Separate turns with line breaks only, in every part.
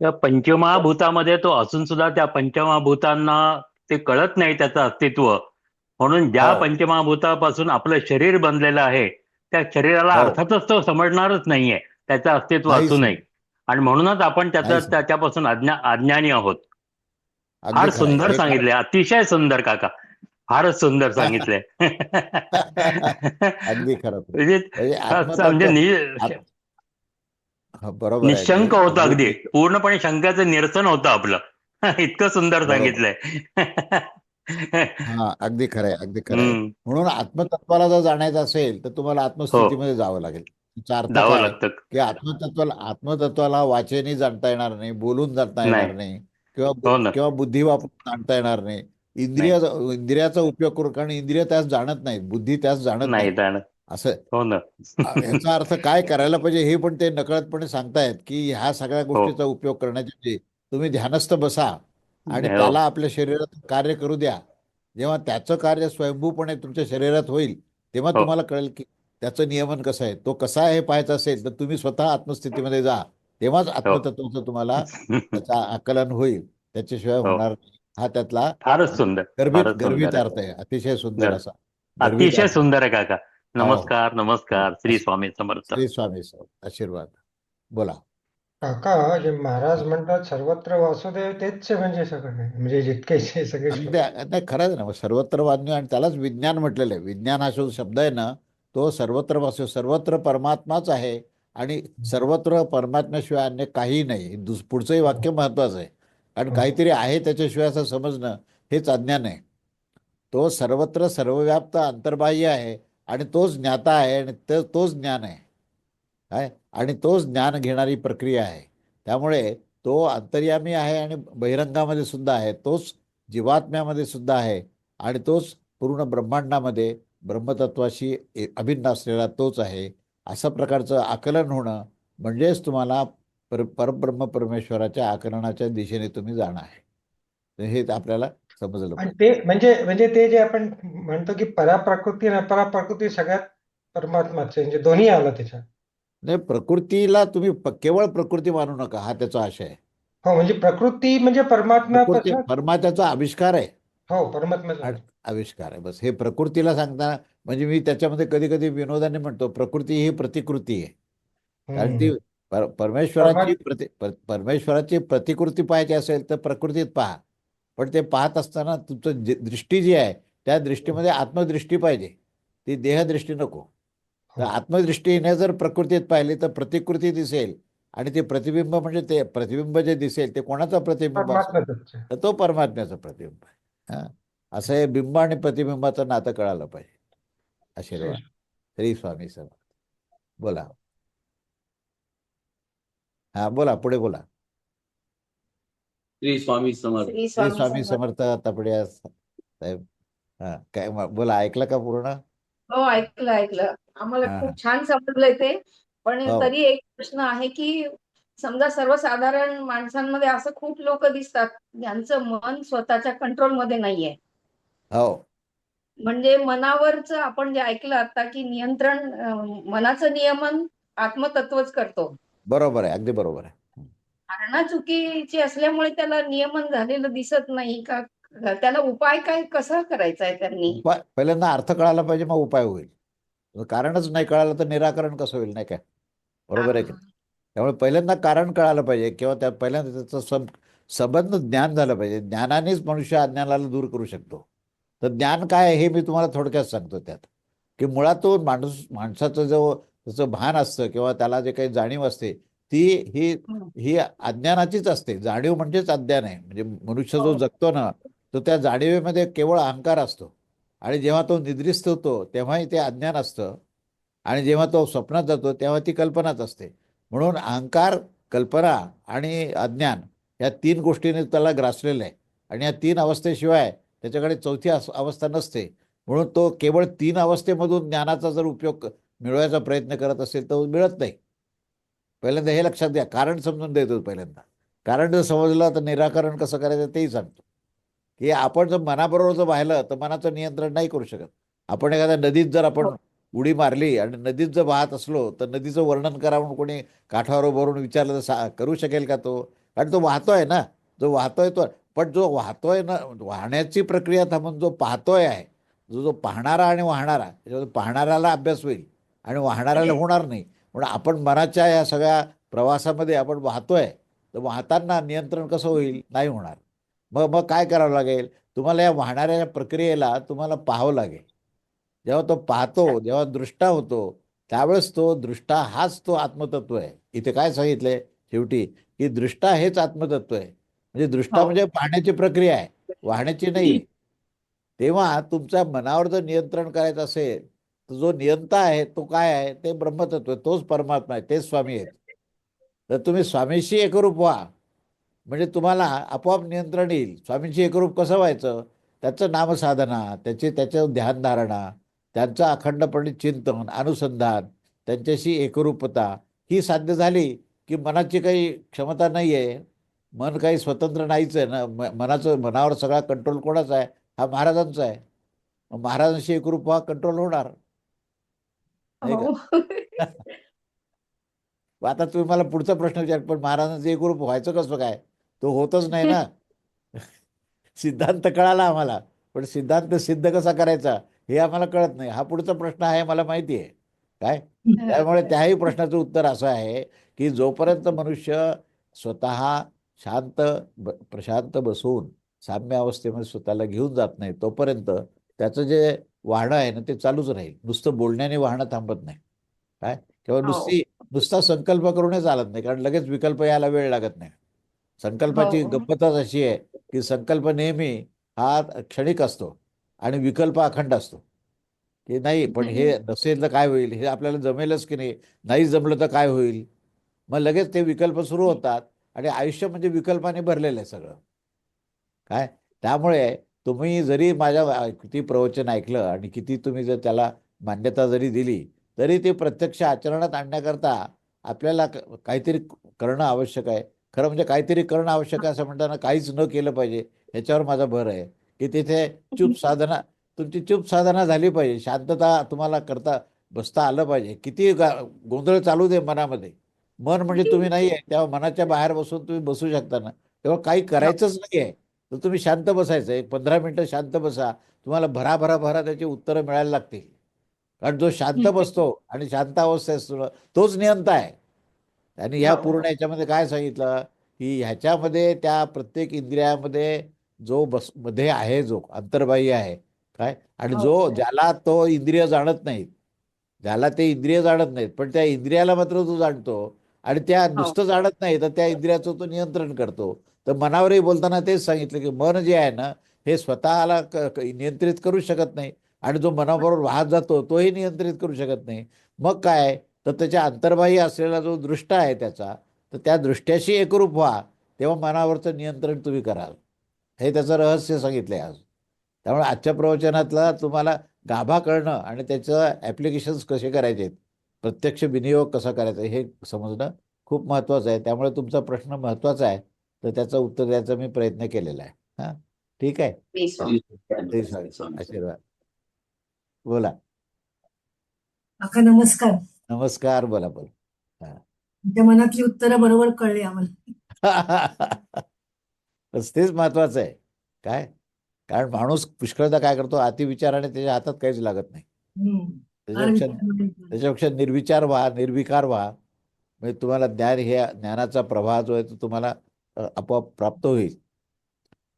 त्या पंचमहाभूतामध्ये तो असून सुद्धा त्या पंचमहाभूतांना ते कळत नाही त्याचं अस्तित्व. म्हणून ज्या. पंचमहाभूतापासून आपलं शरीर बनलेलं आहे त्या शरीराला. अर्थातच तो समजणारच नाहीये. त्याचं अस्तित्व
नाहीच
असूनही. आणि म्हणूनच आपण त्याचं. त्याच्यापासून अज्ञा अज्ञानी आहोत. फार. सुंदर सांगितले अतिशय सुंदर काका. फारच सुंदर
अगदी खरं
म्हणजे
म्हणजे
असं म्हणजे
आत्मतत्व-
नि-
आत- हा, बरोबर.
निशंक होतं अगदी. पूर्णपणे शंकाचं निरसन होतं आपलं. इतकं सुंदर. सांगितलंय.
हा अगदी खरं आहे अगदी खरं आहे.
हम्म,
म्हणून आत्मतत्वाला जर जाणायचं असेल तर तुम्हाला आत्मस्थितीमध्ये जावं लागेल.
हो. जावं
काय?
लागतं.
की आत्मतत्वाला आत्मतत्वाला वाचेनी जाणता येणार नाही बोलून जाणता येणार
नाही.
किंवा
हो.
किंवा बुद्धी वापरून जाणता येणार नाही. इंद्रिय इंद्रियाचा उपयोग करून कारण इंद्रिय त्यास जाणत नाहीत बुद्धी त्यास जाणत
नाही
असं
हो ना
याचा अर्थ काय करायला पाहिजे हे पण ते नकळतपणे सांगतायत की ह्या सगळ्या
हो.
गोष्टीचा उपयोग करण्याच्या ऐवजी तुम्ही ध्यानस्थ बसा आणि
हो.
त्याला आपल्या शरीरात कार्य करू द्या जेव्हा त्याचं कार्य स्वयंभूपणे तुमच्या शरीरात होईल तेव्हा
हो.
तुम्हाला कळेल की त्याचं नियमन कसं आहे तो कसा आहे हे पाहायचं असेल तर तुम्ही स्वतः आत्मस्थितीमध्ये जा तेव्हाच. आत्मतत्वाचं तुम्हाला त्याचं आकलन होईल त्याच्याशिवाय. होणार हा त्यातला
फारच सुंदर
गर्भित गर्भित अर्थ आहे अतिशय सुंदर असा
अतिशय. सुंदर आहे काका नमस्कार नमस्कार. श्री स्वामी समर्थ.
श्री स्वामी समर्थ. आशीर्वाद. बोला.
काका जे महाराज म्हणतात सर्वत्र वासुदेव तेच आहे म्हणजे सगळे. म्हणजे जितके सगळे
नाही खरंच ना सर्वत्र वाचणे आणि त्यालाच विज्ञान म्हटलेलं आहे. विज्ञान हा शब्द आहे ना तो सर्वत्र वाचू सर्वत्र परमात्माच आहे आणि सर्वत्र परमात्म्याशिवाय अन्य काही नाही. दुस पुढचंही वाक्य महत्वाचं आहे. कारण काहीतरी आहे त्याच्याशिवाय असं समजणं हेच अज्ञान आहे. तो सर्वत्र सर्वव्याप्त अंतर्बाह्य आहे. आणि तोच ज्ञाता आहे आणि ते तोच ज्ञान आहे. काय? आणि तोच ज्ञान घेणारी प्रक्रिया आहे. त्यामुळे तो अंतर्यामी आहे आणि बहिरंगामध्ये सुद्धा आहे. तोच जीवात्म्यामध्ये सुद्धा आहे आणि तोच पूर्ण ब्रह्मांडामध्ये ब्रह्मतत्वाशी ए- अभिन्न असलेला तोच आहे. असं प्रकारचं आकलन होणं म्हणजेच तुम्हाला पर परब्रह्म परमेश्वराच्या आकलनाच्या दिशेने तुम्ही जाणं आहे. तर हे आपल्याला समजलं
आणि ते म्हणजे म्हणजे ते जे आपण म्हणतो की पराप्रकृती आणि अपराप्रकृती सगळ्यात परमात्माच म्हणजे दोन्ही आलं त्याच्यात.
नाही प्रकृतीला तुम्ही प- केवळ प्रकृती मानू नका हा त्याचा आशय आहे.
हो म्हणजे प्रकृती म्हणजे
प्रकृती
परमात्म्यापासून
परमात्याचा आविष्कार आहे.
हो परमात्म्याचं
आणि आविष्कार आहे बस. हे प्रकृतीला सांगताना म्हणजे मी त्याच्यामध्ये कधी कधी विनोदाने म्हणतो प्रकृती ही प्रतिकृती आहे. कारण ती पर- परमेश्वराची
परमात्म-
प्रति पर- परमेश्वराची प्रतिकृती पाहायची असेल तर प्रकृतीत पहा. पण ते पाहत असताना तुमचं जे- दृष्टी जी आहे त्या दृष्टीमध्ये आत्मदृष्टी पाहिजे. ती देहदृष्टी नको. तर
हो.
आत्मदृष्टीने जर प्रकृतीत पाहिली तर प्रतिकृती दिसेल. आणि ते प्रतिबिंब म्हणजे ते प्रतिबिंब जे दिसेल ते कोणाचं प्रतिबिंब. तर तो परमात्म्याचं प्रतिबिंब आहे. हा? असं हे बिंब आणि प्रतिबिंबाचं नातं कळालं पाहिजे. आशीर्वाद. श्री स्वामी समर्थ. बोला. हा बोला पुढे बोला.
श्री स्वामी समर्थ.
श्री
श्री
स्वामी समर्थ.
तपड्या साहेब. हा काय म- बोला ऐकलं का पूर्ण?
हो ऐकलं ऐकलं. आम्हाला
हा.
खूप छान समजलंय ते. पण
हो.
तरी एक प्रश्न आहे की समजा सर्वसाधारण माणसांमध्ये असं खूप लोक दिसतात ज्यांचं मन स्वतःच्या कंट्रोलमध्ये नाहीये.
हो.
म्हणजे मनावरच आपण जे ऐकलं आता की नियंत्रण अं, मनाचं नियमन आत्मतत्वच करतो.
बरोबर आहे अगदी बरोबर आहे.
धारणा चुकीची असल्यामुळे त्याला नियमन झालेलं दिसत नाही का? त्याला उपाय काय कसा करायचा आहे त्यांनी?
उपाय पहिल्यांदा अर्थ कळायला पाहिजे मग उपाय होईल. कारणच नाही कळालं तर निराकरण कसं होईल नाही काय बरोबर आहे की त्यामुळे पहिल्यांदा कारण कळालं पाहिजे किंवा त्या पहिल्यांदा त्याचं सं संबंध ज्ञान झालं पाहिजे. ज्ञानानेच मनुष्य अज्ञानाला दूर करू शकतो. तर ज्ञान काय आहे हे मी तुम्हाला थोडक्यात सांगतो त्यात. की मुळातून माणूस माणसाचं जो त्याचं भान असतं किंवा त्याला जे काही जाणीव असते ती ही ही अज्ञानाचीच असते. जाणीव म्हणजेच अज्ञान आहे. म्हणजे मनुष्य जो
हो.
जगतो ना तो त्या जाणीवेमध्ये केवळ अहंकार असतो. आणि जेव्हा तो निद्रिस्त होतो तेव्हाही ते अज्ञान असतं. आणि जेव्हा तो स्वप्नात जातो तेव्हा ती कल्पनाच असते. म्हणून अहंकार कल्पना आणि अज्ञान या तीन गोष्टीने त्याला ग्रासलेलं आहे. आणि या तीन अवस्थेशिवाय त्याच्याकडे चौथी अवस्था नसते. म्हणून तो केवळ तीन अवस्थेमधून ज्ञानाचा जर उपयोग मिळवायचा प्रयत्न करत असेल तर मिळत नाही. पहिल्यांदा हे लक्षात घ्या कारण समजून देतो पहिल्यांदा. कारण जर समजलं तर निराकरण कसं करायचं तेही सांगतो. की आपण जर मनाबरोबर जर वाहिलं तर मनाचं नियंत्रण नाही करू शकत. आपण एखाद्या नदीत जर आपण उडी मारली आणि नदीत जर वाहत असलो तर नदीचं वर्णन करा म्हणून कोणी काठावर उभारून विचारलं तर सा करू शकेल का तो? कारण तो वाहतोय ना. जो वाहतोय तो पण जो वाहतोय ना वाहण्याची प्रक्रिया थांबून जो पाहतोय आहे जो जो पाहणारा आणि वाहणारा पाहणाऱ्याला अभ्यास होईल आणि वाहणाऱ्याला होणार नाही. म्हणून आपण मनाच्या या सगळ्या प्रवासामध्ये आपण वाहतोय तर वाहताना नियंत्रण कसं होईल? नाही होणार. मग मग काय करावं लागेल? तुम्हाला या वाहणाऱ्या प्रक्रियेला तुम्हाला पाहावं लागेल. जेव्हा तो पाहतो जेव्हा दृष्टा होतो त्यावेळेस तो दृष्टा हाच तो आत्मतत्व आहे. इथे काय सांगितलंय शेवटी? की दृष्टा हेच आत्मतत्व आहे. म्हणजे दृष्टा
हो.
म्हणजे पाहण्याची प्रक्रिया आहे वाहण्याची नाही. तेव्हा तुमच्या मनावर जर नियंत्रण करायचं असेल जो नियंता आहे तो काय आहे? ते ब्रह्मतत्व तोच परमात्मा आहे तेच स्वामी आहेत. तर तुम्ही स्वामीशी एकरूप व्हा. म्हणजे तुम्हाला आपोआप नियंत्रण येईल. स्वामींशी एकरूप कसं व्हायचं? त्याचं नामसाधना त्याची त्याचं ध्यानधारणा त्यांचं अखंडपणे चिंतन अनुसंधान त्यांच्याशी एकरूपता ही साध्य झाली की मनाची काही क्षमता नाही आहे. मन काही स्वतंत्र नाहीच आहे ना? मनाचं मनावर सगळा कंट्रोल कोणाचा आहे? हा महाराजांचा आहे. महाराजांशी एकरूप व्हा कंट्रोल होणार. नाही का?
हो.
मग आता तुम्ही मला पुढचा प्रश्न विचार पण महाराजांचं एकरूप व्हायचं कसं काय? तो होतच नाही ना. सिद्धांत कळाला आम्हाला पण सिद्धांत सिद्ध कसा करायचा हे आम्हाला कळत नाही. हा पुढचा प्रश्न आहे मला माहिती आहे. काय? त्यामुळे त्याही प्रश्नाचं उत्तर असं आहे की जोपर्यंत मनुष्य स्वतः शांत ब प्रशांत बसून साम्य अवस्थेमध्ये स्वतःला घेऊन जात नाही तोपर्यंत त्याचं जे वाहणं आहे ना ते चालूच राहील. नुसतं बोलण्याने वाहणं थांबत नाही. काय? किंवा
हो.
नुसती नुसता संकल्प करूनच चालत नाही कारण लगेच विकल्प यायला वेळ लागत नाही. संकल्पाची
हो.
गंमतच अशी आहे की संकल्प नेहमी हा क्षणिक असतो आणि विकल्प अखंड असतो. की नाही पण हे नसेल तर काय होईल? हे आपल्याला जमेलच की नाही? नाही जमलं तर काय होईल? मग लगेच ते विकल्प सुरू होतात आणि आयुष्य म्हणजे विकल्पाने भरलेलं आहे सगळं. काय? त्यामुळे तुम्ही जरी माझ्या किती प्रवचन ऐकलं आणि किती तुम्ही जर त्याला मान्यता जरी दिली तरी ते प्रत्यक्ष आचरणात आणण्याकरता आपल्याला काहीतरी करणं आवश्यक आहे. खरं म्हणजे काहीतरी करणं आवश्यक आहे असं म्हणताना काहीच न केलं पाहिजे ह्याच्यावर माझा भर आहे. की तिथे चूप साधना तुमची चूप साधना झाली पाहिजे. शांतता तुम्हाला करता बसता आलं पाहिजे. किती गोंधळ चालू दे मनामध्ये. मन म्हणजे तुम्ही नाही आहे तेव्हा मनाच्या बाहेर बसून तुम्ही बसू शकता ना. तेव्हा काही करायचंच नाही आहे तर तुम्ही शांत बसायचं. एक पंधरा मिनटं शांत बसा. तुम्हाला भरा भरा भरा त्याची उत्तरं मिळायला लागतील. कारण जो शांत बसतो आणि शांत अवस्थेत असतो तोच नियंता आहे. आणि ह्या
हो.
पूर्ण याच्यामध्ये काय सांगितलं? की ह्याच्यामध्ये त्या प्रत्येक इंद्रियामध्ये जो बसमध्ये आहे जो अंतर्बाह्य आहे काय? आणि
हो.
जो ज्याला तो इंद्रिय जाणत नाहीत. ज्याला ते इंद्रिय जाणत नाहीत. पण त्या इंद्रियाला मात्र तो जाणतो. आणि त्या नुसतं जाणत नाही तर त्या इंद्रियाचं तो नियंत्रण करतो. तर मनावरही बोलताना तेच सांगितलं की मन जे आहे ना हे स्वतःला नियंत्रित करू शकत नाही. आणि जो मनाबरोबर वाहत जातो तोही नियंत्रित करू शकत नाही. मग काय? तर त्याच्या अंतर्बाह्य असलेला जो दृष्टा आहे त्याचा तर त्या दृष्ट्याशी एकरूप व्हा. तेव्हा मनावरचं नियंत्रण तुम्ही कराल. हे त्याचं रहस्य सांगितलं आहे आज. त्यामुळे आजच्या प्रवचनातला तुम्हाला गाभा कळणं आणि त्याचं ॲप्लिकेशन्स कसे करायचे आहेत प्रत्यक्ष विनियोग कसा करायचा हे समजणं खूप महत्त्वाचं आहे. त्यामुळे तुमचा प्रश्न महत्त्वाचा आहे. तर त्याचं उत्तर द्यायचा मी प्रयत्न केलेला आहे. हां? ठीक आहे? आशीर्वाद. बोला.
नमस्कार.
नमस्कार. बोला बोला.
तुमच्या मनातली उत्तरं बरोबर कळली आम्हाला.
बस तेच महत्वाचं आहे. काय? कारण माणूस पुष्कळदा काय करतो? अतिविचाराने त्याच्या हातात काहीच लागत नाही. त्याच्यापेक्षा. त्याच्यापेक्षा निर्विचार व्हा निर्विकार व्हा. म्हणजे तुम्हाला ज्ञान हे ज्ञानाचा प्रवाह जो आहे तो तुम्हाला आपोआप प्राप्त होईल.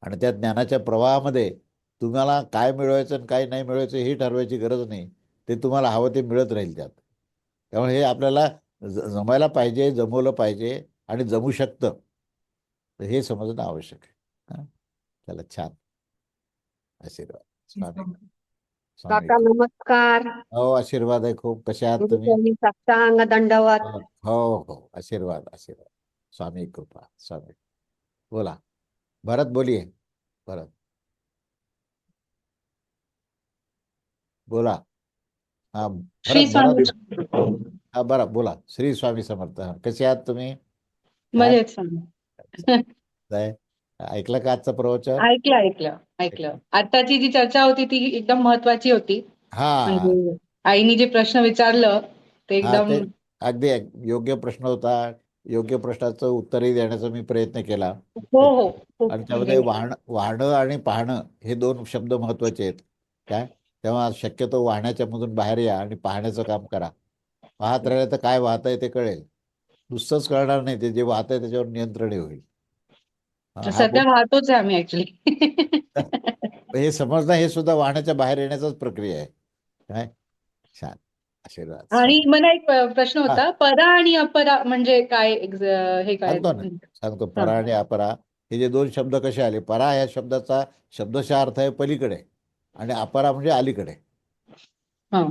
आणि त्या ज्ञानाच्या प्रवाहामध्ये तुम्हाला काय मिळवायचं आणि काय नाही मिळवायचं हे ठरवायची गरज नाही. ते तुम्हाला हवं ते मिळत राहील त्यात. त्यामुळे हे आपल्याला जमायला पाहिजे जमवलं पाहिजे आणि जमू शकतं. तर हे समजणं आवश्यक आहे. हां? चला छान. आशीर्वाद. स्वामी.
काका नमस्कार.
हो आशीर्वाद आहे खूप. कशा आहात तुम्ही?
गुरुचरणी साष्टांग दंडवत
हो हो. आशीर्वाद आशीर्वाद. स्वामी कृपा स्वामी. बोला. भरत बोलिये. भरत. बोला. हा
श्री
भरत
स्वामी
भरत. हा बरा बोला. श्री स्वामी समर्थ. हा, कसे आहात तुम्ही?
मजेत स्वामी.
काय ऐकलं का आजचं प्रवचन?
ऐकलं ऐकलं ऐकलं. आताची जी चर्चा होती ती एकदम महत्वाची होती.
हा.
म्हणजे आईनी जे प्रश्न विचारलं ते
हा,
एकदम
अगदी योग्य प्रश्न होता. योग्य प्रश्नाचं उत्तरही देण्याचा मी प्रयत्न केला.
हो हो. खूप
आणि त्यामध्ये वाहन वाहणं आणि पाहणं हे दोन शब्द महत्त्वाचे आहेत. काय? तेव्हा शक्यतो वाहण्याच्या मधून बाहेर या आणि पाहण्याचं काम करा. पाहत राहिलं तर काय वाहत आहे ते कळेल. नुसतंच कळणार नाही. ते जे वाहत आहे त्याच्यावर नियंत्रण होईल. हा, हा
सध्या वाहतोच आहे आम्ही ऍक्च्युली
हे समजणं हे सुद्धा वाहण्याच्या बाहेर येण्याचाच प्रक्रिया आहे. काय? छान. आशीर्वाद.
आणि मला एक प- प्रश्न होता परा आणि अपरा म्हणजे काय ex- हे काय?
सांगतो ना. सांगतो. परा आणि अपरा. हे जे दोन शब्द कसे आले? परा या शब्दाचा शब्दशः अर्थ आहे पलीकडे आणि अपरा म्हणजे अलीकडे.
हा.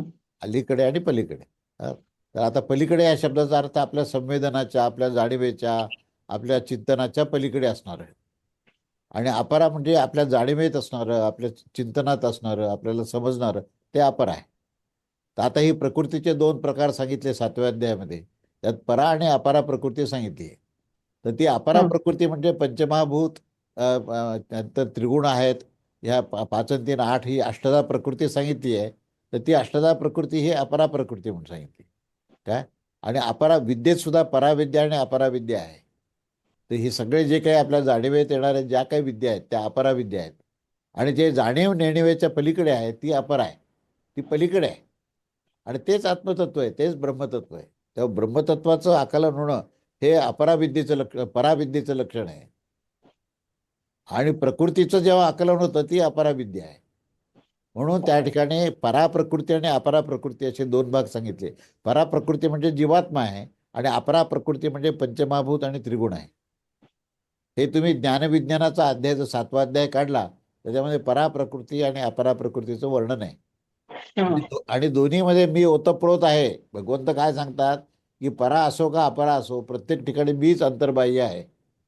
अलीकडे आणि पलीकडे. हा. तर आता पलीकडे या शब्दाचा अर्थ आपल्या संवेदनाच्या आपल्या जाणीवेच्या आपल्या चिंतनाच्या पलीकडे असणार आहे. आणि अपरा म्हणजे आपल्या जाणीवेत असणारं आपल्या चिंतनात असणारं आपल्याला समजणारं ते अपर आहे. तर आता ही प्रकृतीचे दोन प्रकार सांगितले सातव्या अध्यायामध्ये. त्यात परा आणि अपरा प्रकृती सांगितली आहे. तर ती अपरा. प्रकृती म्हणजे पंचमहाभूत अ, अ, नंतर त्रिगुण आहेत. ह्या पा- पाच आणि तीन आठ ही अष्टदा प्रकृती सांगितली आहे. तर ती अष्टदा प्रकृती ही अपरा प्रकृती म्हणून सांगितली. काय? आणि अपरा विद्येत सुद्धा पराविद्या आणि अपराविद्या आहे. तर हे सगळे जे काही आपल्या जाणीवेत येणाऱ्या ज्या काही विद्या आहेत त्या अपराविद्या आहेत. आणि जे जाणीव नेणीवेच्या पलीकडे आहे ती अपर आहे. ती पलीकडे आहे. आणि तेच आत्मतत्व आहे तेच ब्रह्मतत्व आहे. तेव्हा ब्रह्मतत्वाचं आकलन होणं हे अपराविद्येचं लक्ष पराविद्येचं लक्षण आहे. आणि प्रकृतीचं जेव्हा आकलन होतं ती अपराविद्या आहे. म्हणून त्या ठिकाणी पराप्रकृती आणि अपराप्रकृती असे दोन भाग सांगितले. पराप्रकृती म्हणजे जीवात्मा आहे आणि अपराप्रकृती म्हणजे पंचमहाभूत आणि त्रिगुण आहे. हे तुम्ही ज्ञानविज्ञानाचा अध्याय जो सातवा अध्याय काढला त्याच्यामध्ये पराप्रकृती आणि अपराप्रकृतीचं वर्णन आहे.
हा.
आणि दोन्हीमध्ये मी ओतप्रोत आहे. भगवंत काय सांगतात? की परा असो का अपरा असो प्रत्येक ठिकाणी मीच अंतर्बाह्य आहे.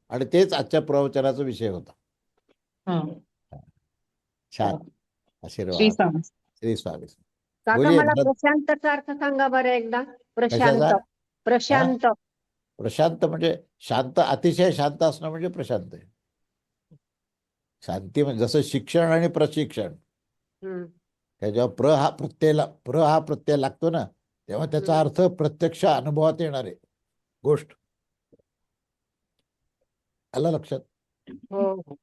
आणि तेच आजच्या प्रवचनाचा विषय होता.
हा.
छान.
श्री
आशीर्वाद. श्री स्वामी.
काका
बोलिये,
मला
भरत.
प्रशांतचा अर्थ सांगा बरं एकदा. प्रशांत? प्रशांत.
प्रशांत म्हणजे शांत अतिशय शांत असणं म्हणजे प्रशांत आहे. शांती म्हणजे जसं शिक्षण आणि प्रशिक्षण. जेव्हा प्र हा प्रत्यय ला- प्र हा प्रत्यय लागतो ना तेव्हा त्याचा अर्थ प्रत्यक्ष अनुभवात येणार. आहे गोष्ट. आलं लक्षात?
हो. हो.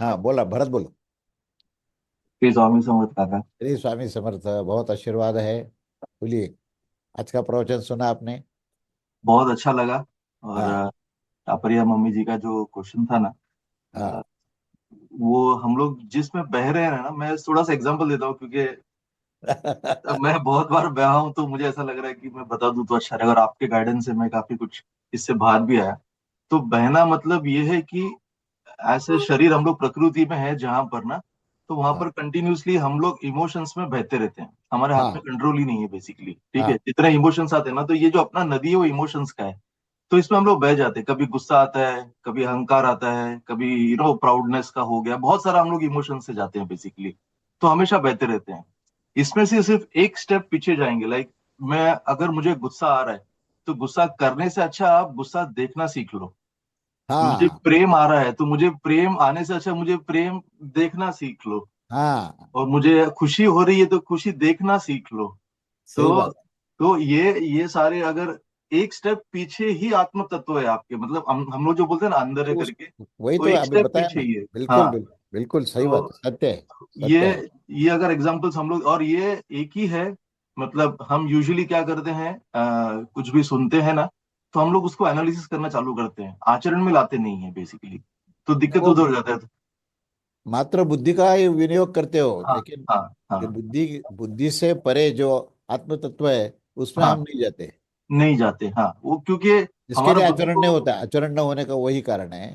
हा बोला भरत बोलो.
श्री स्वामी समर्थ काका.
श्री स्वामी समर्थ बहुत आशीर्वाद है बोलिए आज का प्रवचन सुना आपने?
बहुत अच्छा लगा और
हाँ।
टापरिया मम्मी जी का जो क्वेश्चन था ना
हाँ।
वो हम लोग जिसमें बह रहे हैं ना मैं थोड़ा सा एग्जांपल देता हूँ क्योंकि मैं बहुत बार बहा हूँ तो मुझे ऐसा लग रहा है कि मैं बता दूँ तो अच्छा रहेगा और आपके गाइडेंस से मैं काफ़ी कुछ इससे बाहर भी आया। तो बहना मतलब ये है कि ऐसे शरीर हम लोग प्रकृति में है जहाँ पर ना तो वहाँ
हाँ।
पर कंटिन्यूसली हम लोग इमोशंस में बहते रहते हैं। हमारे हाथ
हाँ।
में कंट्रोल ही नहीं है बेसिकली ठीक
हाँ।
है? जितने इमोशंस आते हैं ना तो ये जो अपना नदी है वो इमोशंस का है। तो इसमें हम लोग बह जाते हैं। कभी गुस्सा आता है कभी अहंकार आता है कभी यू नो प्राउडनेस का हो गया। बहुत सारा हम लोग इमोशन से जाते हैं बेसिकली तो हमेशा बहते रहते हैं। इसमें से सिर्फ़ एक स्टेप पीछे जाएँगे। लाइक मैं अगर मुझे गुस्सा आ रहा है तो गुस्सा करने से अच्छा आप गुस्सा देखना सीख लो। मुझे
हाँ
प्रेम आ रहा है तो मुझे प्रेम आने से अच्छा मुझे प्रेम देखना सीख लो।
हाँ।
और मुझे खुशी हो रही है तो खुशी देखना सीख लो। तो तो ये ये सारे अगर एक स्टेप पीछे ही आत्म तत्व है आपके मतलब हम हम लोग जो बोलते हैं ना अंदर है करके
वही
तो
तो
एक स्टेप पीछे ही है।
बिल्कुल
हाँ।
बिल्कुल सही
तो
बात सत्य है सत्य
ये
है।
ये अगर एग्जांपल्स हम लोग और ये एक ही है मतलब हम यूजुअली क्या करते हैं आ, कुछ भी सुनते हैं ना तो हम लोग उसको एनालिसिस करना चालू करते हैं। आचरण में लाते नहीं है बेसिकली तो दिक्कत
वो-
उधर हो जाता है
मात्र बुद्धि का ही विनियोग करते हो
हाँ
लेकिन
हाँ हाँ।
बुद्धि बुद्धि से परे जो आत्म तत्व है उसमें
हाँ।
हम नहीं जाते।
नहीं जाते हाँ। वो क्योंकि हमारा
लिए आचरण नहीं होता आचरण न होने का वही कारण है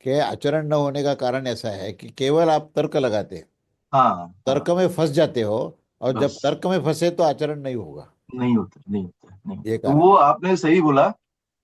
कि आचरण न होने का कारण ऐसा है कि केवल आप तर्क लगाते हैं।
हाँ
तर्क
हाँ,
में फंस जाते हो और जब तर्क में फंसे तो आचरण नहीं होगा।
नहीं होता नहीं होता नहीं
ये
तो वो आपने सही बोला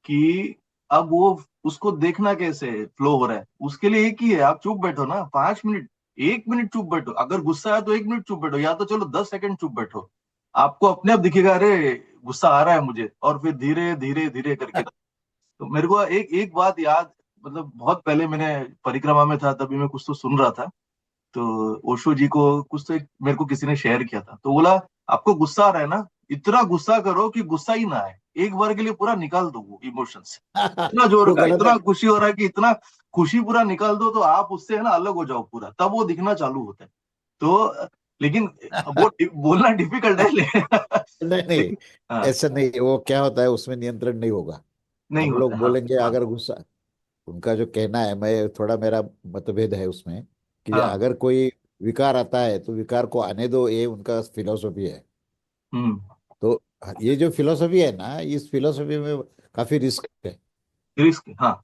कि अब वो उसको देखना कैसे फ्लो हो रहा है? उसके लिए एक ही है, आप चुप बैठो ना। पाँच मिनट, एक मिनट चुप बैठो। अगर गुस्सा है तो एक मिनट चुप बैठो, या तो चलो दस सेकंड चुप बैठो। आपको अपने आप दिखेगा, अरे, गुस्सा आ रहा है मुझे। और फिर धीरे धीरे धीरे करके। तो मेरे को एक एक बात याद मतलब बहुत पहले मैंने परिक्रमा में था, तभी मैं कुछ तो सुन रहा था। तो ओशो जी को कुछ तो एक, मेरे को किसी ने शेयर किया था। तो बोला, आपको गुस्सा आ रहा है ना इतना गुस्सा करो कि गुस्सा ही ना आए। एक बार के लिए पूरा निकाल दो वो इमोशंस इतना ज़ोर का इतना खुशी हो रहा है कि इतना खुशी पूरा निकाल दो तो आप उससे है ना अलग हो जाओ पूरा। तब वो दिखना चालू होता है। तो लेकिन वो बोलना डिफ़िकल्ट है।
नहीं नहीं
हाँ,
ऐसा नहीं वो क्या होता है उसमें नियंत्रण नहीं होगा।
नहीं
लोग
है,
बोलेंगे
हाँ,
अगर गुस्सा उनका जो कहना है मैं थोड़ा मेरा मतभेद है उसमें कि
हाँ।
अगर कोई विकार आता है तो विकार को आने दो ये उनका फिलोसफी है।
हम्म।
तो ये जो फिलोसफी है ना इस फिलोसफी में काफ़ी रिस्क है।
रिस्क हाँ।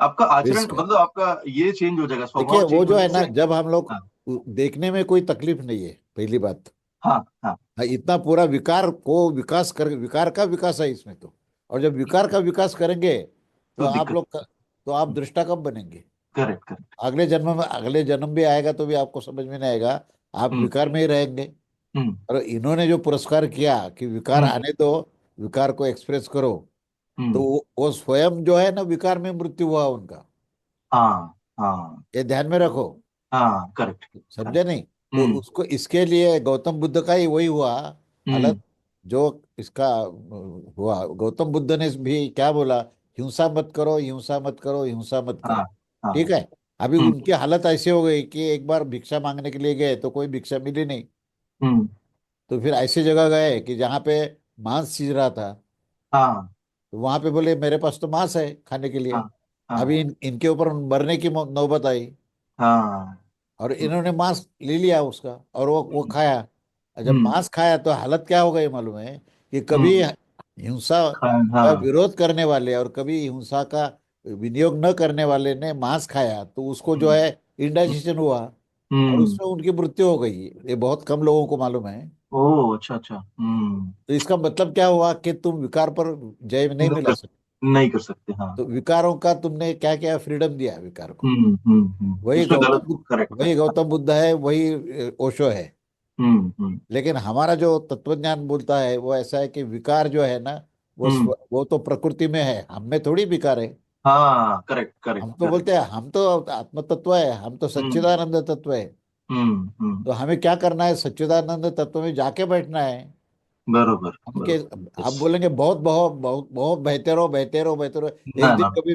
आपका आचरण
है।
मतलब आपका ये चेंज हो जाएगा
देखिए वो जो है ना जब हम लोग
हाँ।
देखने में कोई तकलीफ़ नहीं है पहली बात।
हाँ हाँ।
हाँ, इतना पूरा विकार को विकास कर विकार का विकास है इसमें तो। और जब विकार का विकास करेंगे तो
तो
आप लोग तो आप दृष्टा कब बनेंगे?
Correct correct.
अगले जन्म में अगले जन्म भी आएगा तो भी आपको समझ में नहीं आएगा। आप
हम्म।
विकार में ही रहेंगे। और इन्होंने जो पुरस्कार किया कि विकार
हम्म।
आने दो विकार को एक्सप्रेस करो
हम्म,
तो वो, स्वयं जो है ना विकार में मृत्यु हुआ उनका।
हाँ हाँ।
ये ध्यान में रखो।
हाँ करेक्ट
समझे नहीं? तो उसको इसके लिए गौतम बुद्ध का ही वही हुआ। हालत जो इसका हुआ गौतम बुद्ध ने भी क्या बोला? हिंसा मत करो हिंसा मत करो हिंसा मत
हाँ
करो।
हाँ
ठीक है? अभी। उनकी हालत ऐसी हो गई कि एक बार भिक्षा मांगने के लिए गए तो कोई भिक्षा मिली नहीं।
हम्म।
तो फिर ऐसी जगह गए कि जहाँ पे मांस चीज़ रहा था।
हाँ।
तो वहाँ पे बोले मेरे पास तो मांस है खाने के लिए।
हाँ, हाँ।
अभी इन, इनके ऊपर मरने की मौ- नौबत आई।
हाँ।
और इन्होंने मांस ले लिया उसका और वो वो खाया। और जब
हम्म।
मांस खाया तो हालत क्या हो गई मालूम है कि कभी हिंसा
हाँ
का
हाँ।
विरोध करने वाले और कभी हिंसा का विनियोग न करने वाले ने मांस खाया। तो उसको जो
हम्म।
है इंडाइजेशन हुआ। और
हम्म।
उसमें उनकी मृत्यु हो गई। ये बहुत कम लोगों को मालूम है।
ओ अच्छा अच्छा। हम्म।
तो इसका मतलब क्या हुआ कि तुम विकार पर जय नहीं मिला सकते?
नहीं कर सकते हाँ।
तो विकारों का तुमने क्या क्या फ्रीडम दिया विकार को?
हम्म
वही गौतम बुद्ध वही गौतम बुद्ध है वही ओशो है। लेकिन हमारा जो तत्वज्ञान बोलता है वो ऐसा है कि विकार जो है ना वो। वो तो प्रकृति में है हम में थोड़ी विकार है।
हाँ करेक्ट करेक्ट
हम तो बोलते हैं हम तो आत्म तत्व है हम तो सच्चिदानंद तत्व है।
हम्म हम्म।
तो हमें क्या करना है? सच्चिदानंद तत्व में जाके बैठना है।
बरोबर
हम के आप बोलेंगे बहुत बहुत बहुत बहुत बहते रहो बहते रहो बहते रहो। एक दिन। कभी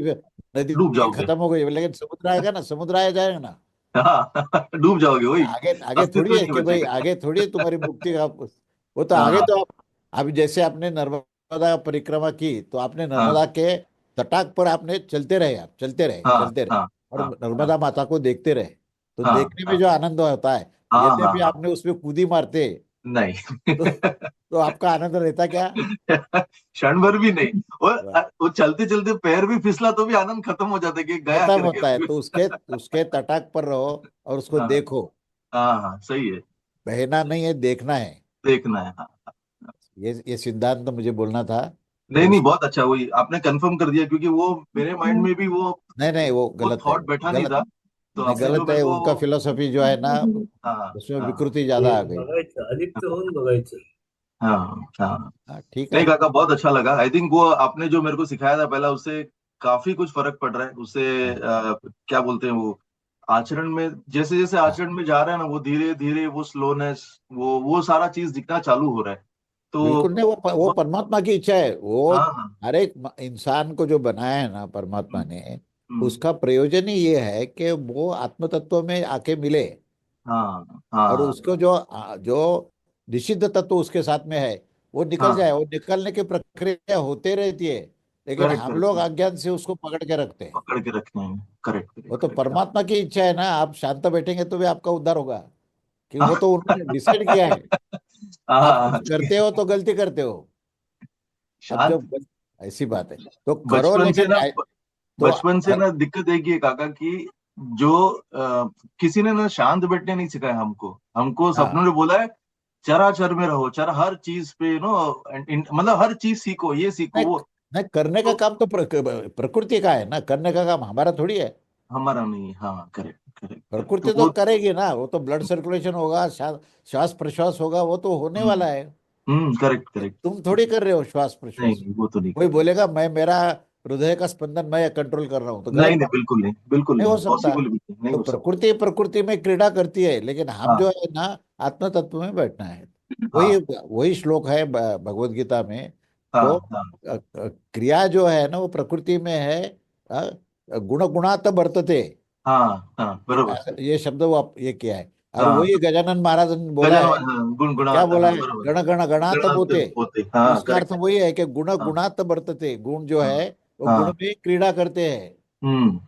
नदी
डूब जाओगे।
खत्म हो गई लेकिन समुद्र आएगा ना समुद्र आया जाएगा ना।
हाँ डूब जाओगे वही।
आगे आगे थोड़ी है कि भाई। आगे थोड़ी है तुम्हारी मुक्ति का वो तो
हाँ।
आगे तो आप अभी जैसे आपने नर्मदा परिक्रमा की तो आपने नर्मदा के तटाक पर आपने चलते रहे आप चलते रहे
हाँ
चलते रहे।
हाँ
और
हाँ,
नर्मदा माता को देखते रहे। तो
हाँ,
देखने में
हाँ।
जो आनंद होता है
हाँ,
यद्यपि
हाँ,
आपने उसमें कूदी मारते
नहीं।
तो तो आपका आनंद रहता क्या?
क्षण भर भी नहीं। और वो चलते चलते पैर भी फिसला तो भी आनंद खत्म हो जाता है कि गया
खत्म होता है तो उसके उसके तटाक पर रहो और उसको
हाँ।
देखो।
हाँ हाँ सही है।
बहना नहीं है देखना है।
देखना है हाँ।
ये ये सिद्धांत तो मुझे बोलना था।
नहीं नहीं बहुत अच्छा वही आपने कंफर्म कर दिया क्योंकि वो मेरे माइंड में भी वो
नहीं नहीं वो गलत
थॉट बैठा नहीं था तो
नहीं, गलत है उनका फिलोसफी जो है ना
हाँ
उसमें
हाँ।
विकृति ज़्यादा आ गई।
हाँ हाँ।
हाँ, ठीक है।
काका बहुत अच्छा लगा। आई थिंक वो आपने जो मेरे को सिखाया था पहला उससे काफ़ी कुछ फ़र्क पड़ रहा है उससे। क्या बोलते हैं वो आचरण में जैसे जैसे आचरण में जा रहा है ना वो धीरे धीरे वो स्लोनेस वो वो सारा चीज़ दिखना चालू हो रहा है। तो
बिल्कुल नहीं वो वो परमात्मा की इच्छा है। वो
हाँ हाँ।
हर एक इंसान को जो बनाया है ना परमात्मा ने
हम्म,
उसका प्रयोजन ही ये है कि वो आत्म तत्व में आके मिले।
हाँ हाँ।
और उसको जो जो निषिद्ध तत्व उसके साथ में है वो निकल
हाँ।
जाए। वो निकलने की प्रक्रिया होते रहती है लेकिन हम. लोग अज्ञान से उसको पकड़ के रखते हैं।
पकड़ के रखते हैं। करेक्ट
वो तो परमात्मा की इच्छा है ना आप शांत बैठेंगे तो भी आपका उद्धार होगा। कि वो तो उन्होंने डिसाइड किया है। करते हो तो गलती करते हो। जब ऐसी बात है। तो करो
बचपन से
लेकिन
ना
तो
बचपन से ना दिक्कत ही है काका कि जो अ, किसी ने ना शांत बैठने नहीं सिखाया हमको। हमको
हाँ।
सपनों ने बोला है चराचर में रहो चरा हर चीज़ पे नो मतलब हर चीज़ सीखो ये सीखो वो।
नहीं करने का काम तो प्रकृति का है ना करने का काम हमारा थोड़ी है।
हमारा नहीं है हाँ करेक्ट करेक्ट
प्रकृति तो तो करेगी ना वो तो ब्लड सर्कुलेशन होगा श्वास श्वास प्रश्वास होगा वो तो होने
हम्म।
वाला है।
हम्म करेक्ट करेक्ट
तुम थोड़ी कर रहे हो श्वास प्रश्वास
नहीं वो तो नहीं
कोई बोलेगा मैं मेरा हृदय का स्पंदन मैं कंट्रोल कर रहा हूँ तो
नहीं नहीं बिल्कुल नहीं बिल्कुल
नहीं हो सकता।
नहीं
तो प्रकृति प्रकृति में क्रीड़ा करती है लेकिन हम
हाँ।
जो है ना आत्म तत्व में बैठना है। वही वही श्लोक है भगवत गीता में
हाँ
तो
हाँ।
क्रिया जो है ना वो प्रकृति में है गुण गुणात वर्तते.
हाँ बरोबर.
ये शब्द वो ये किया है? और। वही गजानन महाराज ने बोला है. क्या बोला है? गण गण गणात होते.
हाँ
उसका अर्थ वही है कि गुण। गुणात वर्तते. गुण जो
हाँ।
वो। गुण में क्रीड़ा करते हैं.
हम्म.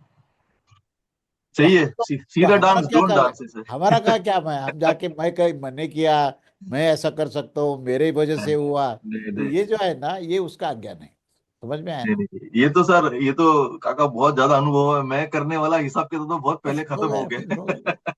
सही है.
तो-
सीधा
हमारा
डांस
क्या
डोंट डांस
हमारा क्या क्या मैं हम जाके मैं कहीं मैंने किया मैं ऐसा कर सकता हूँ मेरे वजह से हुआ। तो ये जो है ना ये उसका अज्ञान है। समझ में आया
ये तो सर ये तो काका बहुत ज़्यादा अनुभव है। मैं करने वाला हिसाब के तो तो बहुत पहले खत्म हो
हो
गया।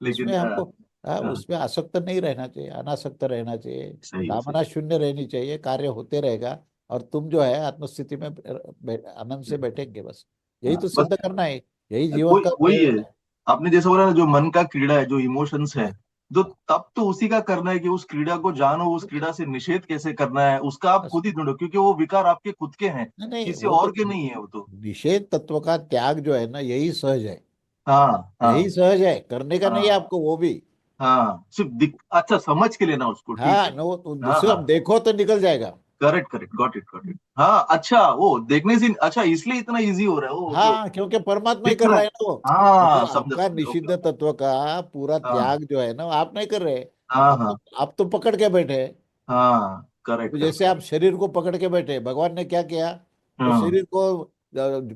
लेकिन हाँ,
हमको हाँ,
हाँ।
उसमें आसक्त नहीं रहना चाहिए अनासक्त रहना चाहिए। कामना शून्य रहनी चाहिए कार्य होते रहेगा और तुम जो है आत्मस्थिति में आनंद से बैठेंगे बस। यही तो सिद्ध करना है यही जीवन का
वही है। आपने जैसा बोला ना जो मन का क्रीड़ा है जो इमोशंस है जो तब तो उसी का करना है कि उस क्रीड़ा को जानो उस क्रीड़ा से निषेध कैसे करना है उसका आप खुद ही ढूंढो क्योंकि वो विकार आपके खुद के हैं किसी और
तो
के नहीं है वो तो।
निषेध तत्व का त्याग जो है ना यही सहज है।
हाँ हाँ।
यही सहज है करने का नहीं है
हाँ।
आपको वो भी।
हाँ सिर्फ़ अच्छा समझ के लेना उसको
हाँ वो तो
हाँ, हाँ।
देखो तो निकल जाएगा।
Correct correct got it got it हाँ अच्छा वो देखने से अच्छा इसलिए इतना इजी हो रहा है वो
हाँ क्योंकि परमात्मा ही कर रहा है ना वो।
हाँ
आपका
समझा,
निषिद्ध तत्व का पूरा
हाँ।
त्याग जो है ना आप नहीं कर रहे।
हाँ
आप
हाँ।
तो तो पकड़ के बैठे। हाँ
करेक्ट
तो जैसे आप शरीर को पकड़ के बैठे भगवान ने क्या किया? तो
हाँ।
शरीर को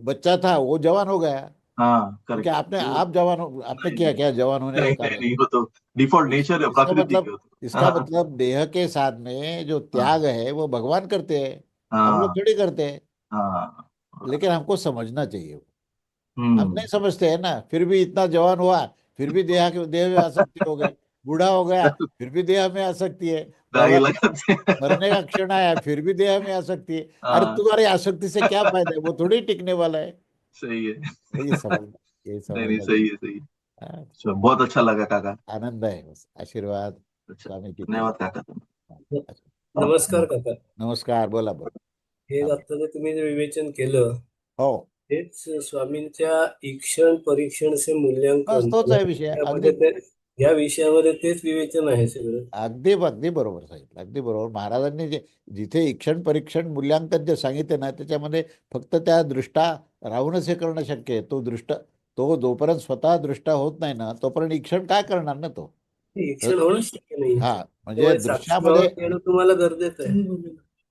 बच्चा था वो जवान हो गया।
हाँ करेक्ट
आपने आप जवान आपने किया क्या जवान होने का
नहीं नहीं नहीं वो तो डिफ़ॉल्ट नेचर है
इसका
प्रकृति
मतलब-
तो।
इसका
हाँ,
मतलब देह के साथ में जो त्याग है वो भगवान करते हैं हम लोग
हाँ।
थोड़ी करते हैं।
हाँ।
लेकिन हमको समझना चाहिए हम
हम्म।
नहीं समझते हैं ना फिर भी इतना जवान हुआ फिर भी देह के देह में आसक्ति हो गए बूढ़ा हो गया फिर भी देह में आसक्ति है। मरने
लगाते हैं।
मरने का क्षण आया फिर भी देह में आसक्ति है। अरे
हाँ,
तुम्हारी आसक्ति से क्या फ़ायदा है? वो थोड़ी टिकने वाला है।
सही है।
समझ
नहीं नहीं सही है सही है।
हाँ,
चलो, बहुत अच्छा लगा काका।
आनंद आहे बस। आशीर्वाद। स्वामी की
धन्यवाद काका
नमस्कार काका।
नमस्कार बोला बोला।
हे आता तुम्ही जे विवेचन केलं
हो।
हेच स्वामींच्या ईक्षण परीक्षण से मूल्यांकन
तोच आहे विषय.
त्यामध्ये
अगदी
ते या विषयामध्ये तेच विवेचन आहे सगळं.
अगदी अगदी बरोबर सांगितलं. अगदी बरोबर. महाराजांनी जे जिथे ईक्षण परीक्षण मूल्यांकन जे सांगितलं ना त्याच्यामध्ये फक्त त्या दृष्टा राहूनच हे करणं शक्य आहे. तो दृष्ट तो जोपर्यंत स्वतः दृष्टा होत नाही ना तोपर्यंत ईक्षण काय करणार ना तो?
हे ईक्षण होणं शक्य नाही.
हा म्हणजे दृश्यामध्ये
तुम्हाला गरजेचं आहे.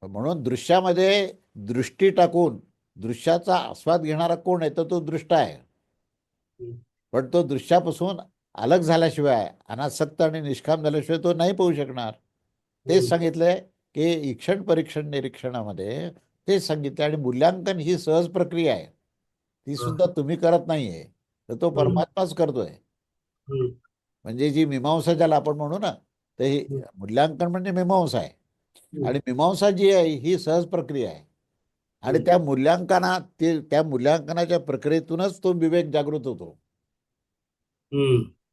म्हणून दृश्यामध्ये दृष्टी टाकून दृश्याचा आस्वाद घेणारा कोण आहे तर तो दृष्टा आहे. पण तो दृश्यापासून अलग झाल्याशिवाय अनासक्त आणि निष्काम झाल्याशिवाय तो नाही पाहू शकणार तेच. सांगितलंय की ईक्षण परीक्षण निरीक्षणामध्ये तेच सांगितलं आणि मूल्यांकन ही सहज प्रक्रिया आहे ती सुद्धा तुम्ही करत नाहीये तर तो. परमात्माच करतोय. म्हणजे जी मीमांसा ज्याला आपण म्हणू ना तर ही. मूल्यांकन म्हणजे मीमांसा आहे. आणि मीमांसा जी आहे ही सहज प्रक्रिया आहे आणि. त्या मूल्यांकना त्या मूल्यांकनाच्या प्रक्रियेतूनच तो विवेक जागृत होतो.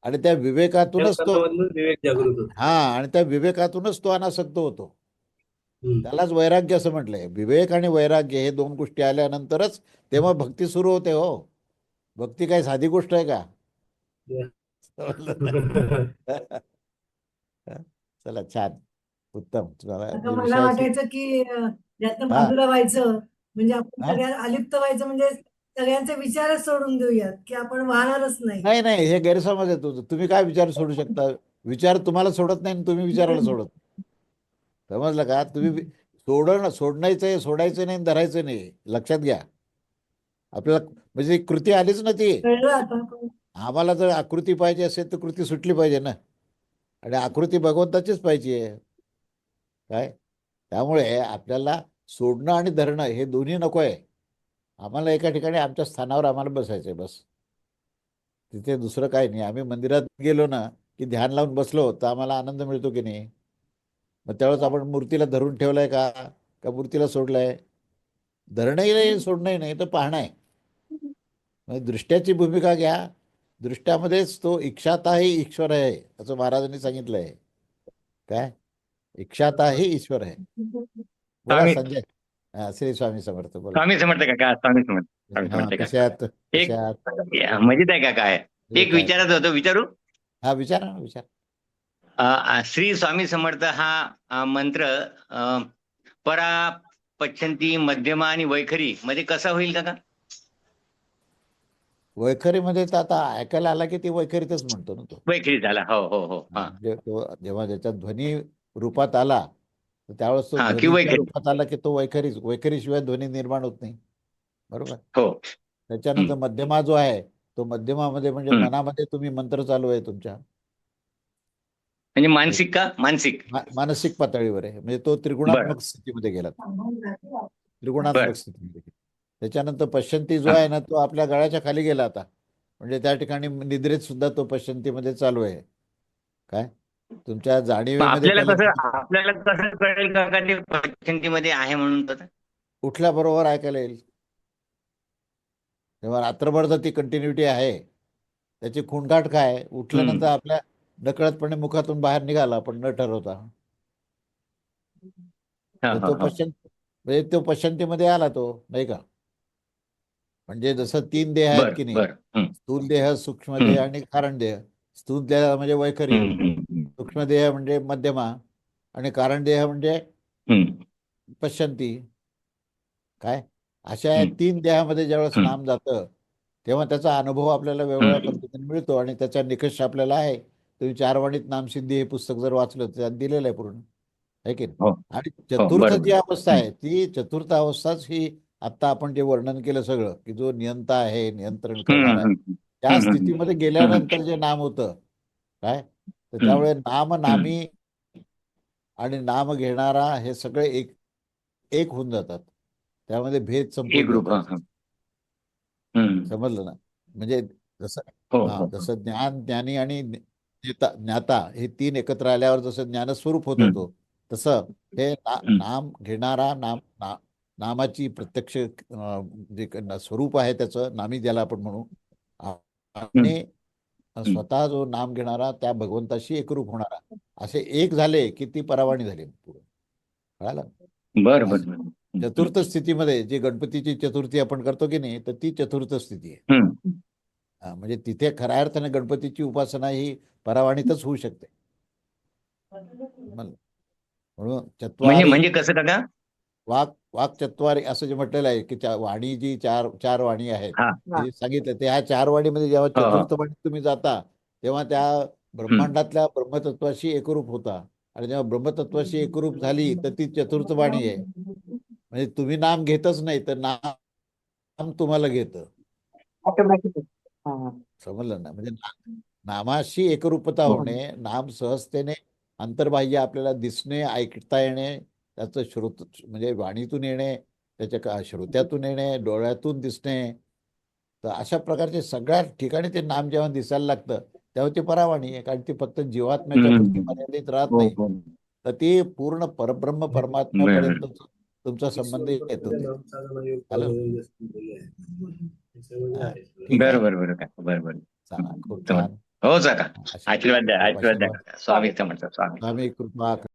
आणि त्या विवेकातूनच तो
विवेक जागृत होतो.
हा आणि त्या विवेकातूनच तो अनासक्त होतो. त्यालाच वैराग्य असं म्हटलंय. विवेक आणि वैराग्य हे दोन गोष्टी आल्यानंतरच तेव्हा भक्ती सुरू होते हो. भक्ती काय साधी गोष्ट आहे का? चला छान. उत्तम.
मला वाटायचं की व्हायचं म्हणजे आपण. सगळ्या अलिप्त व्हायचं म्हणजे सगळ्यांचे विचारच सोडून देऊयात की आपण वाहणारच नाही.
नाही नाही हे गैरसमज आहे तुझं. तुम्ही काय विचार सोडू शकता? विचार तुम्हाला सोडत नाही आणि तुम्ही विचाराला सोडत नाही. समजलं का? तुम्ही सोडणं सोडण्याचं सोडायचं नाही आणि धरायचं नाही. लक्षात घ्या. आपल्याला म्हणजे कृती आलीच ना ती.
कळलं आता पण
आम्हाला जर आकृती पाहिजे असेल तर कृती सुटली पाहिजे ना. आणि आकृती भगवंताचीच पाहिजे. काय? त्यामुळे आपल्याला सोडणं आणि धरणं हे दोन्ही नको आहे आम्हाला एका ठिकाणी आमच्या स्थानावर आम्हाला बसायचं आहे बस. तिथे दुसरं काही नाही. आम्ही मंदिरात गेलो ना की ध्यान लावून बसलो तर आम्हाला आनंद मिळतो की नाही? मग त्यावेळेस आपण मूर्तीला धरून ठेवलंय का? का मूर्तीला सोडलंय? धरणंही नाही सोडणंही नाही तर पाहणं आहे म्हणजे दृष्ट्याची भूमिका घ्या. दृष्ट्यामध्येच तो इच्छाता ही ईश्वर आहे असं महाराजांनी सांगितलंय. काय? इच्छाता ही ईश्वर आहे. संजय. श्री स्वामी समर्थ बोला
स्वामी समर्थ काका स्वामी समर्थ स्वामी समर्थ काका
आहात
एक
कसे आहात
या, मजेत आहे का काय
हे
एक? विचारायचं होतं विचारू
हा विचारा ना विचार
अ, श्री स्वामी समर्थ हा अ, मंत्र अ, परा पच्छंती मध्यमा आणि वैखरी मध्ये कसा होईल काका
वैखरीमध्ये तर आता ऐकायला आला की ती वैखरीतच म्हणतो ना तो
वैखरी झाला हो हो हो हा
म्हणजे तो जेव्हा त्याच्या ध्वनी रूपात आला त्यावेळेस तो
हा, की
ध्वनीच्या
वैखरी.
रूपात आला की तो वैखरी वैखरीशिवाय ध्वनी निर्माण होत नाही. बरोबर?
हो.
त्याच्यानंतर मध्यमा जो आहे तो मध्यमामध्ये म्हणजे. मनामध्ये तुम्ही मंत्र चालू आहे तुमच्या.
म्हणजे मानसिक का? मानसिक.
मानसिक पातळीवर आहे. म्हणजे तो त्रिगुणात्मक स्थितीमध्ये गेला त्रिगुणात्मक. स्थितीमध्ये त्याच्यानंतर पश्चंती जो. आहे ना तो आपल्या गळ्याच्या खाली गेला आता. म्हणजे त्या ठिकाणी निद्रेत सुद्धा तो पश्चंतीमध्ये चालू आहे. काय? तुमच्या जाणीवेमध्ये
आपल्याला
त्याला
कसं आपल्याला कसं कळेल काका ते पच्छंती मध्ये आहे म्हणून तसं?
उठल्याबरोबर ऐकायला येईल तेव्हा रात्रभर जर ती कंटिन्युटी आहे त्याची खुणगाठ काय? उठल्यानंतर आपल्या नकळतपणे मुखातून बाहेर निघाला पण न ठरवता.
हा,
तर
हा,
तो
हा.
पश्चंत म्हणजे तो पश्चंतीमध्ये आला तो नाही का? म्हणजे जसं तीन देह आहेत
बर
की नाही
बर. हम्म,
स्थूल देह सूक्ष्म देह आणि कारण देह स्थूल देह म्हणजे वैखरी.
हम्म, हम्म, हम्म,
सूक्ष्म देह म्हणजे मध्यमा आणि कारण देह म्हणजे. पश्चंती काय अशा या. तीन देहामध्ये ज्यावेळेस. नाम जातं तेव्हा त्याचा अनुभव आपल्याला वेगवेगळ्या. पद्धतीने मिळतो आणि त्याचा निकष आपल्याला आहे तुम्ही चारवाणीत नामसिद्धी हे पुस्तक जर वाचलं तर त्यात दिलेलं आहे पूर्ण आहे की
हो.
आणि
हो,
चतुर्थ. जी अवस्था आहे ती चतुर्थ अवस्थाच ही आता आपण जे वर्णन केलं सगळं की जो नियंता आहे नियंत्रण करणारा आहे. त्या. स्थितीमध्ये गेल्यानंतर जे नाम होतं काय तर त्यामुळे नाम नामी आणि नाम घेणारा हे सगळे एक एक होऊन जातात. त्यामध्ये भेद
हम्म.
समजलं ना? म्हणजे जसं
हो
हा जसं ज्ञान ज्ञानी आणि ज्ञेता हे तीन एकत्र आल्यावर जसं ज्ञानस्वरूप होत. होतो तसं हे. नाम घेणारा नाम ना, नामाची प्रत्यक्ष जे स्वरूप आहे त्याचं नामी ज्याला आपण म्हणू आणि स्वतः जो नाम घेणारा त्या भगवंताशी एकरूप होणारा. असे एक झाले की ती परावाणी झाली कळालं?
बर बर.
चतुर्थ स्थितीमध्ये जी गणपतीची चतुर्थी आपण करतो की नाही तर ती चतुर्थ स्थिती आहे.
हम्म.
म्हणजे तिथे खऱ्या अर्थाने गणपतीची उपासना ही परावाणीतच होऊ शकते. म्हणून
म्हणजे म्हणजे कसं काका?
वाक वाक चत्वारी असं जे म्हटलेलं आहे की वाणी जी चार चार वाणी आहेत
हा.
सांगितलं ते ह्या चार वाणीमध्ये जेव्हा
हो, हो.
चतुर्थ वाणीत तुम्ही जाता तेव्हा त्या ब्रह्मांडातल्या ब्रह्मतत्वाशी एकरूप होता. आणि जेव्हा ब्रह्मतत्वाशी एकरूप झाली तर ती चतुर्थ वाणी आहे. म्हणजे तुम्ही नाम घेतच नाही तर नाम तुम्हाला घेतं. समजलं ना? म्हणजे नामाशी एकरूपता
हो.
होणे नाम सहजतेने अंतर्बाह्य आपल्याला दिसणे ऐकता येणे त्याचं श्रोत म्हणजे वाणीतून येणे त्याच्या का श्रोत्यातून येणे डोळ्यातून दिसणे. तर अशा प्रकारचे सगळ्या ठिकाणी ते नाम जेव्हा दिसायला लागतं तेव्हा ती परावाणी आहे. कारण ती फक्त जीवात्म्याच्या मर्यादित राहत
हो
नाही.
हो.
तर ती पूर्ण परब्रह्म परमात्म्यापर्यंत तुमचा संबंध येतो. ते. हा, ठीक
बर
आहे.
बर बर काका. बर बर.
चला खूप
चालेल.
छान.
हो आशीर्वाद द्या आशीर्वाद द्या. स्वामी
स्वामी कृपा.